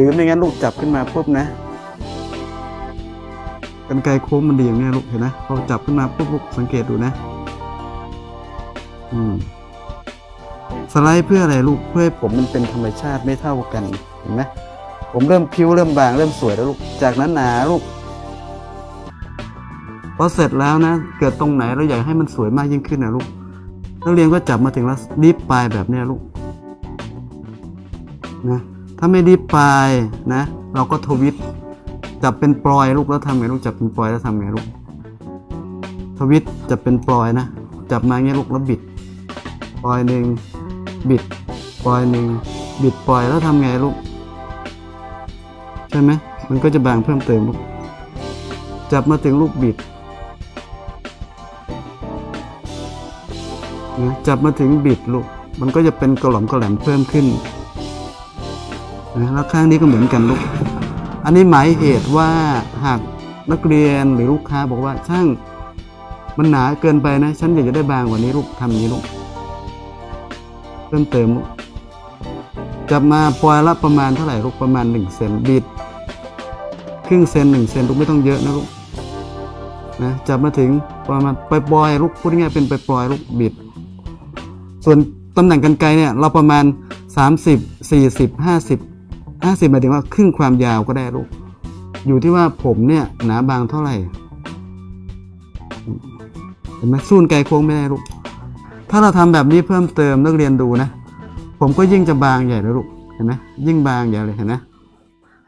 รือไม่งั้นลูกจับขึ้นมาปุ๊บนะกันไกรโค้งมันดีอย่างนี้ลูกเห็นไหมพอจับขึ้นมาปุ๊บลูกสังเกตดูนะอืมสไลด์เพื่ออะไรลูกเพื่อให้ผมมันเป็นธรรมชาติไม่เท่ากันเห็นไหมผมเริ่มพิ้วเริ่มบางเริ่มสวยแล้วลูกจากนั้นหนาลูกพอเสร็จแล้วนะ เกิดตรงไหนเราอยากให้มันสวยมากยิ่งขึ้นนะลูกนักเรียนก็จับมาถึงแล้วรีบปลายแบบนี้ลูกนะ ถ้าไม่รีบไปนะ เราก็ทวิตจับเป็นปลอยลูกแล้วทำไงลูกจับเป็นปลอยแล้วทำไงลูกทวิตจะเป็นปลอยนะ จับมาอย่างเงี้ยลูกแล้วบิดปล่อยหนึ่งบิดปล่อยหนึ่งบิดปล่อยแล้วทำไงลูกใช่ไหมมันก็จะบางเพิ่มเติมลูกจับมาถึงลูกบิดนะจับมาถึงบิดลูกมันก็จะเป็นกระหล่อมกระแหลมเพิ่มขึ้น นะแล้วข้างนี้ก็เหมือนกันลูก อันนี้หมายเหตุว่าหากนักเรียนหรือลูกค้าบอกว่าช่างมันหนาเกินไปนะ ฉันอยากจะได้บางกว่านี้ลูกทำนี้ลูกเพิ่มเติมลูกจับมาปล่อยละประมาณเท่าไหร่ลูกประมาณ1เซนบิดครึ่งเซน1เซนลูกไม่ต้องเยอะนะลูกนะจับมาถึงประมาณปล่อยลูกพูดง่ายเป็นปล่อยลูกบิด ส่วนตำแหน่งกันไกรเนี่ยเราประมาณ 30 40 50 50หมายถึงว่าครึ่งความยาวก็ได้ลูก อยู่ที่ว่าผมเนี่ยหนาบางเท่าไหร่เห็นไหมสูนไกลโค้งไม่ได้ลูก ถ้าเราทำแบบนี้เพิ่มเติมนักเรียนดูนะ ผมก็ยิ่งจะบางใหญ่เลยลูก เห็นไหมยิ่งบางใหญ่เลยเห็นไหม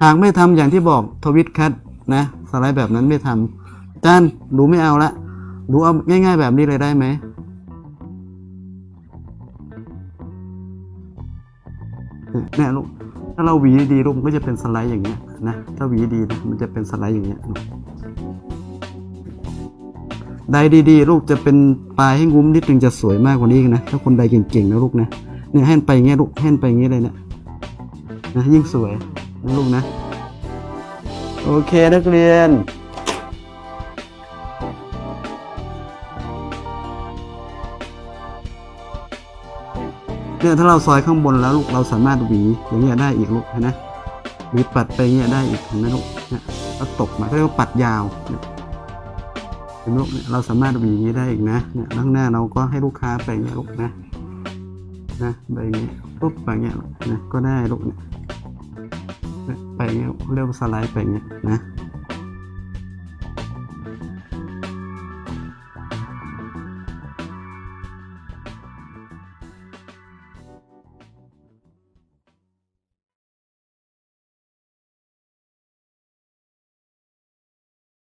หากไม่ทำอย่างที่บอกทวิตคัตนะสไลด์แบบนั้นไม่ทำจานหนูไม่เอาละหนูเอาง่าย ๆ แบบนี้เลยได้ไหมเนี่ยลูก ถ้าเราหวีดีๆลูกมันก็จะเป็นสไลด์อย่างเงี้ยนะถ้าหวีดีนะมันจะเป็นสไลด์อย่างเงี้ยลูกไดดีๆ ลูกจะเป็นปลายให้งุ้มนิดนึงจะสวยมากกว่านี้นะถ้าคนใดเก่งๆนะลูกนะเนี่ยแห้มันไปอย่างเงี้ยลูกแห้มันไปอย่างเงี้ยเลยเนี่ยนะยิ่งสวยนะลูกนะ โอเคนักเรียน เนี่ยถ้าเราซอยข้างบนแล้วลูกเราสามารถหวีอย่างเงี้ยได้อีกลูกนไหมหรือปัดไปเงี้ยได้อีกนไหมลูกเนี่ยแล้วตกมาเขาเรียกว่าปัดยาวเนี่ยเห็นลูกเนี่ยเราสามารถหวีอย่างนี้ได้อีกนะเนี่ยข้างหน้าเราก็ให้ลูกค้าไปเงี้ยลูกนะนะไปอย่างงี้ปุ๊บไปเงี้ยนะก็ได้ลูกเนี่ยไปเงี้ยเรียกว่าสไลด์ไปเงี้ยนะ